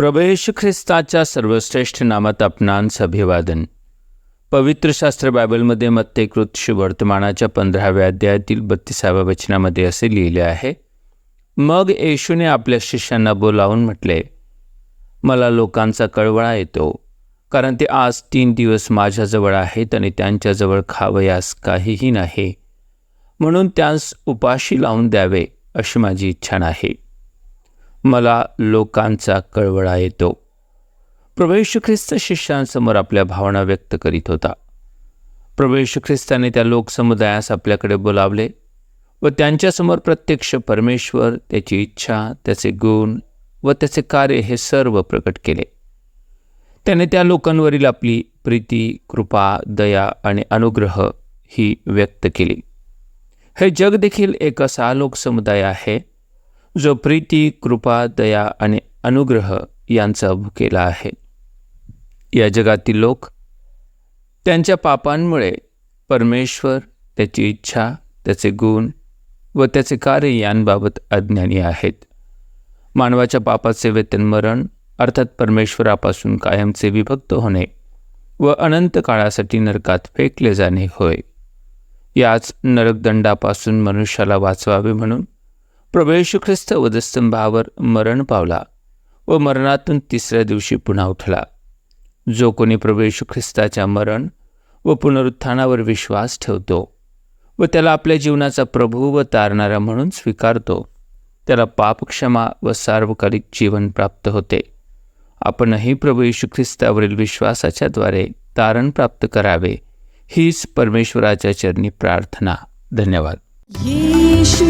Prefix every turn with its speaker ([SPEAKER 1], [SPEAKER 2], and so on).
[SPEAKER 1] प्रभयेशू ख्रिस्ताच्या सर्वश्रेष्ठ नामात आपणांस अभिवादन पवित्र शास्त्र बायबलमध्ये मत्तेकृत वर्तमानाच्या पंधराव्या अध्यायातील बत्तीसाव्या वचनामध्ये असे लिहिले आहे. मग येशूने आपल्या शिष्यांना बोलावून म्हटले मला लोकांचा कळवळा येतो कारण ते आज तीन दिवस माझ्याजवळ आहेत आणि त्यांच्याजवळ खावयास काहीही नाही. म्हणून त्यांस उपाशी लावून द्यावे अशी माझी इच्छा नाही. मला लोकांचा कळवळा येतो. प्रभू येशू ख्रिस्त शिष्यांसमोर आपल्या भावना व्यक्त करीत होता. प्रभू येशू ख्रिस्ताने त्या लोकसमुदायास आपल्याकडे बोलावले व त्यांच्यासमोर प्रत्यक्ष परमेश्वर त्याची इच्छा त्याचे गुण व त्याचे कार्य हे सर्व प्रकट केले. त्याने त्या लोकांवरील आपली प्रीती कृपा दया आणि अनुग्रह ही व्यक्त केली. हे जग देखील एक असा लोकसमुदाय आहे जो प्रीती कृपा दया आणि अनुग्रह यांचा भुकेला आहे. या जगातील लोक त्यांच्या पापांमुळे परमेश्वर त्याची इच्छा त्याचे गुण व त्याचे कार्य यांबाबत अज्ञानी आहेत. मानवाच्या पापाचे वेतन मरण अर्थात परमेश्वरापासून कायमचे विभक्त होणे व अनंत काळासाठी नरकात फेकले जाणे होय. याच नरकदंडापासून मनुष्याला वाचवावे म्हणून प्रभू येशू ख्रिस्त वधस्तंभावर मरण पावला व मरणातून तिसऱ्या दिवशी पुन्हा उठला. जो कोणी प्रभू येशू ख्रिस्ताच्या मरण व पुनरुत्थानावर विश्वास ठेवतो व त्याला आपल्या जीवनाचा प्रभू व तारणारा म्हणून स्वीकारतो त्याला पापक्षमा व सार्वकालिक जीवन प्राप्त होते. आपणही प्रभू येशू ख्रिस्तावरील विश्वासाच्याद्वारे तारण प्राप्त करावे हीच परमेश्वराच्या चरणी प्रार्थना. धन्यवाद.
[SPEAKER 2] येशू